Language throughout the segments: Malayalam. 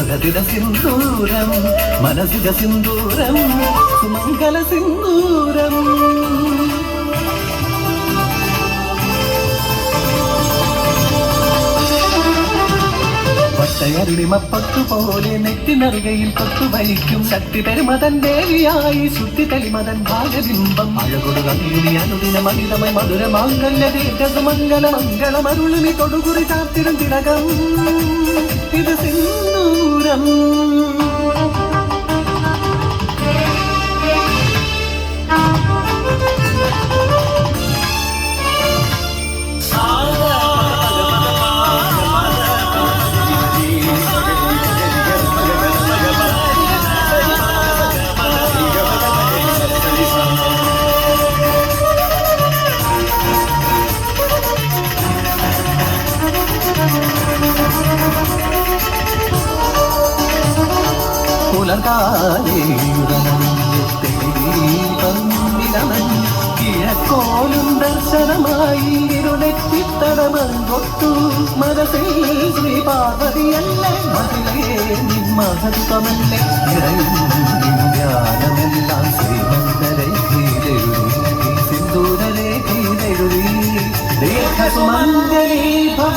സിന്ദൂരം മകതിര സിന്ദൂരം മനസിക സിന്ദൂരം സുമംഗല സിന്ദൂരം പത്തു പോലെ നെറ്റിനറുകയിൽ തൊട്ടു വഹിക്കും. ശക്തി പെരുമതൻ ദേവിയായി ശുദ്ധി തലിമതൻ ഭാഗബിംബം. അഴകൊടു കവിയുനി അനുദിന മഹിതമയ മധുര മാംഗല്യ ദീർഘസുമംഗല മംഗളമരുളിനി തൊടുകുറി ചാർത്തിടും തിലകം ഇത് സിന്ദൂരം. കിഴക്കോലും ദർശനമായി ഇരുളെത്തിത്തടമൊട്ടു മനസ്സിൽ ശ്രീ പാർവതിയല്ലേ നിൻ മഹത്വമല്ലേ? നിറയും ധ്യാനമെല്ലാം ശ്രീമന്ദരൈഖീലെഴുതി സിന്ദൂരരേഖീലെഴുതി ദീർഘസുമംഗലീ ഭവ.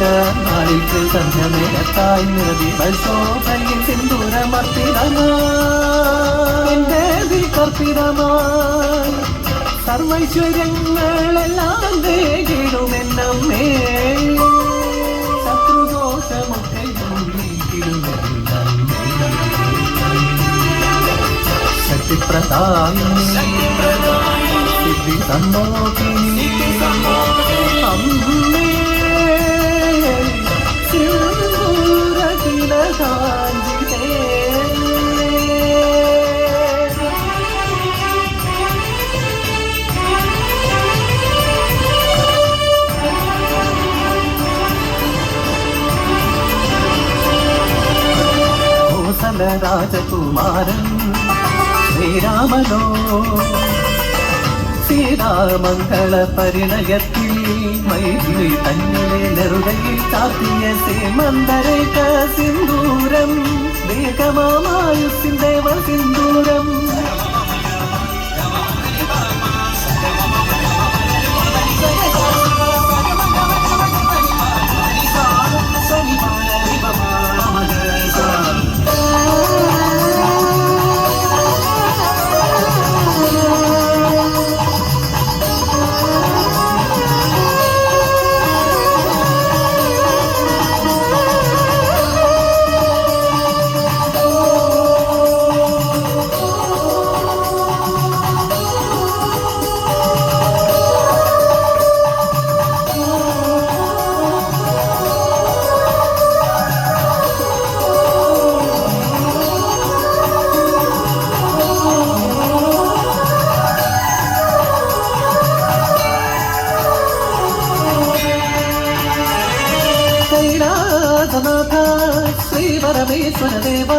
കാർത്തിക നാളിൽ സന്ധ്യമേലത്തായി നിറതി ശോഭയിൽ സിന്ദൂരമർപ്പിതമാന്റെ കർപ്പിതമായി സർവൈശ്വര്യങ്ങളെല്ലാം ദേകിടുമെന്നമ്മേ ശത്രുദോഷമൊക്കെ ശക്തിപ്രദായിനി. സിദ്ധി സമ്മോഹിനി അമ്മേ രാജകുമാരൻ. ശ്രീരാമനോ? ശ്രീരാമംഗള പരിണയത്തിൽ മൈത്രി തന്നിലെ നെറുകയിൽ ചാത്തിയ സീമന്തരേഖ സിന്ദൂരം. ദീർഘമായുസിന്റെ സിന്ദൂരം. പരമേശ്വര ദേവ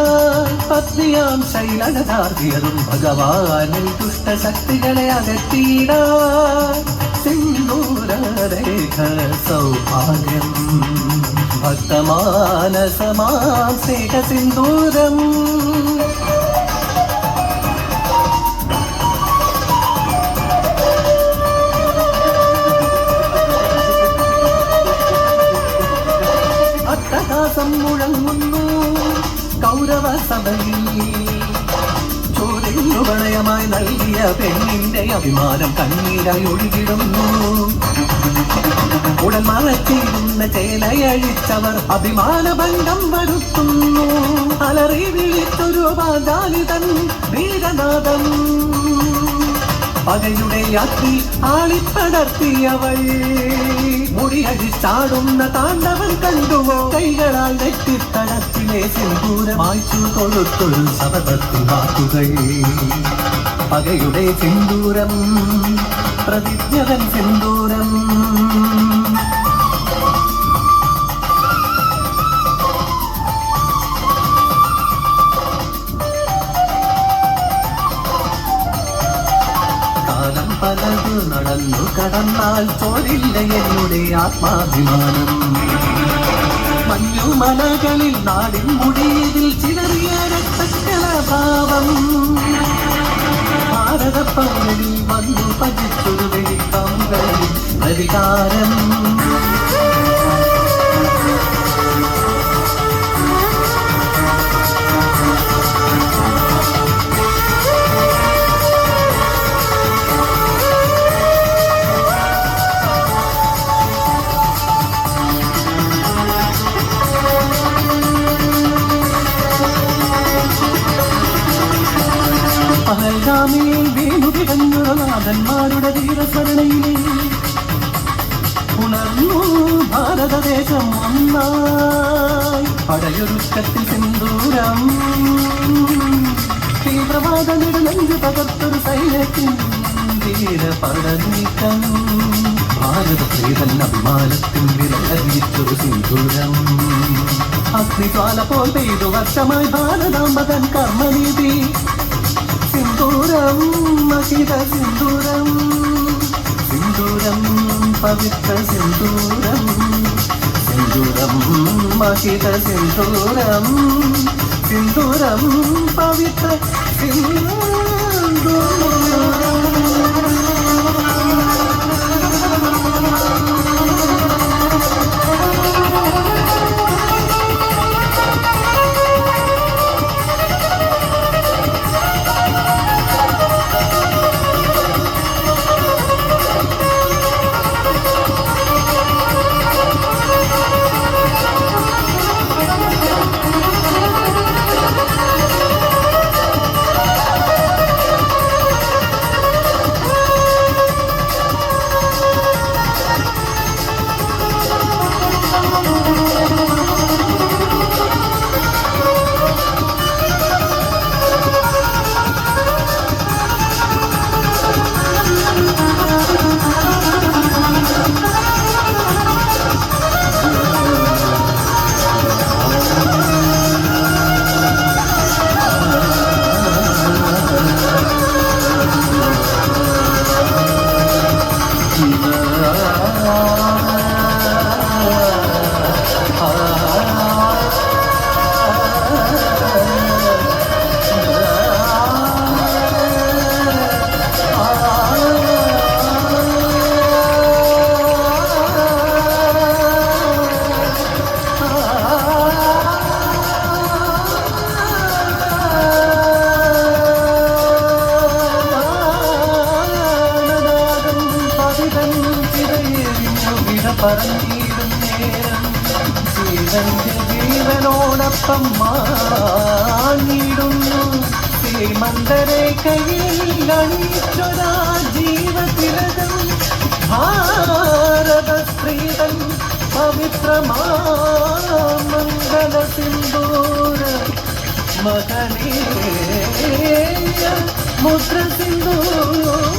പത്നിയാം ശൈലജാർത്തിയതും ഭഗവാനിൽ ദുഷ്ടശക്തികളെ അകറ്റിയിടാൻ സിന്ദൂരരേഖ സൗഭാഗ്യം ഭക്തമാനസമാം സ്നേഹ സിന്ദൂരം അട്ടഹാസം മുഴങ്ങുന്നു കൗരവ സഭയിൽ ചോദിക്കുന്നു പ്രണയമായി നൽകിയ പെണ്ണിന്റെ അഭിമാനം കണ്ണീരായി ഒഴുകിടുന്നു ഉടൻ മറച്ചിരുന്ന ചേലയഴിച്ചവർ അഭിമാനഭംഗം വരുത്തുന്നു. അലറി വിളിച്ചൊരു പാതാലിതൻ വീരനാഥം പകയുടെ യാത്രി ആളിപ്പടർത്തിയവൾ. മുടിയടിച്ചാടുന്ന താണ്ഡവൻ കണ്ടുവോ കൈകളാൽ നെറ്റിത്തടത്തിലെ സിന്ദൂരം മായ്ച്ചു കൊളുത്തൊരു ശബദത്തിൻ വാക്കുകൾ. പകയുടെ സിന്ദൂരം പ്രതിജ്ഞതൻ സിന്ദൂരം. പലതു നടന്നു കടന്നാൽ ചോരില്ല എന്നുടെ ആത്മാഭിമാനം. മഞ്ഞുമലകളിൽ നാടിൻ മുടിയതിൽ ചിലറിയ രക്തക്കലഭാവം. ഭാരതപ്പങ്ങളിൽ വന്നു പതിച്ചൊരു വെളിക്കമ്പലിൽ അധികാരം പഹൽഗാമിയിൽ വീണു കിടഞ്ഞുറനാഥന്മാരുടെ ധീരസ്മരണയിലെ ഉണർന്നു ഭാരതദേശം ഒന്നായി. പടയൊരുക്കത്തിൽ സിന്ദൂരം. തീവ്രവാദ നെടുനെഞ്ചു തകർത്തൊരു സൈന്യത്തിൻ ധീര പടനീക്കം. ഭാരത ശ്രീതൻ അഭിമാനത്തിൻ സിന്ദൂരം. അഗ്നിജ്വാല പോൽ പെയ്തു വർഷമായി ഭാരതാമ്പതൻ കർമ്മനീതി. സിന്ദൂരം മഹിത സിന്ദൂരം. സിന്ദൂരം പവിത്ര സിന്ദൂരം. സിന്ദൂരം മഹിത സിന്ദൂരം. സിന്ദൂരം പവിത്ര പറഞ്ഞിടും നേരം ജീവന്റെ ജീവനോടൊപ്പം മാഞ്ഞിടുന്നു ശ്രീമന്തരെ കയ്യിൽ അണിയിച്ചൊരാ ജീവതിലകം. ഭാരത സ്ത്രീതൻ പവിത്രമാമംഗല സിന്ദൂര മകനേ മുദ്ര സിന്ദൂരം